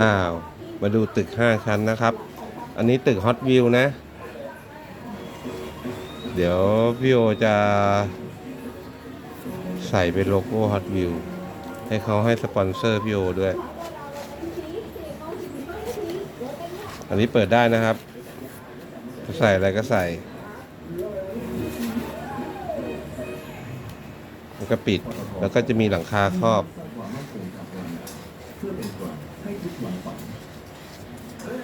อ้าว มาดูตึก 5 ชั้นนะครับ อันนี้ตึกฮอตวิวนะ เดี๋ยวพี่โอจะใส่เป็นโลโก้ฮอตวิวให้เขาให้สปอนเซอร์พี่โอด้วย อันนี้เปิดได้นะครับจะใส่อะไรก็ใส่แล้วก็ปิด แล้วก็จะมีหลังคาครอบ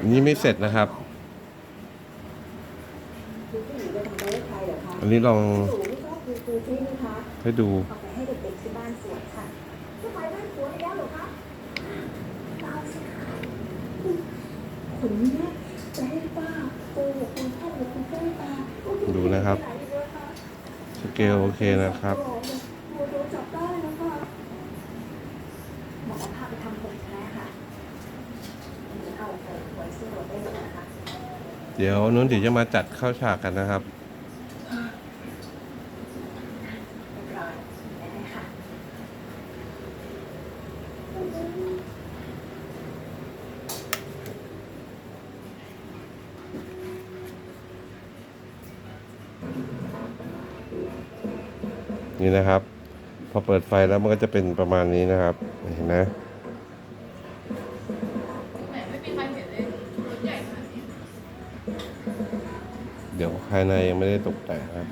อันนี้ไม่เสร็จนะครับอันนี้ลองสูงก็คือคือใช่ไหมคะให้ดู เอาไปให้เด็กๆที่บ้านสวนค่ะจะไปบ้านสวนแล้วเหรอคะเอาสิคะขนเนี้ยจะให้ป้าโกหกคุณพ่อหรือคุณแม่ตาดูนะครับ สเกลโอเคนะครับโอ้โดนจับได้แล้วค่ะหมอเอาพาไปทำผมแท้ค่ะเอาผมไว้ซื้อรถได้เลยนะคะ เดี๋ยวนู้นเดี๋ยวจะมาจัดเข้าฉากกันนะครับ เรียบร้อยได้เลยค่ะ นี่นะครับ พอเปิดไฟแล้วมันก็จะเป็นประมาณนี้นะครับ เห็นไหมเดี๋ยวภายในยังไม่ได้ตกแต่งครับ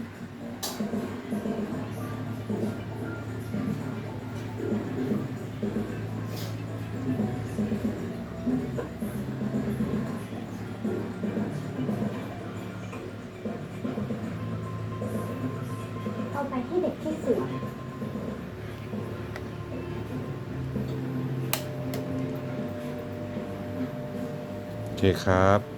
โอเคครับ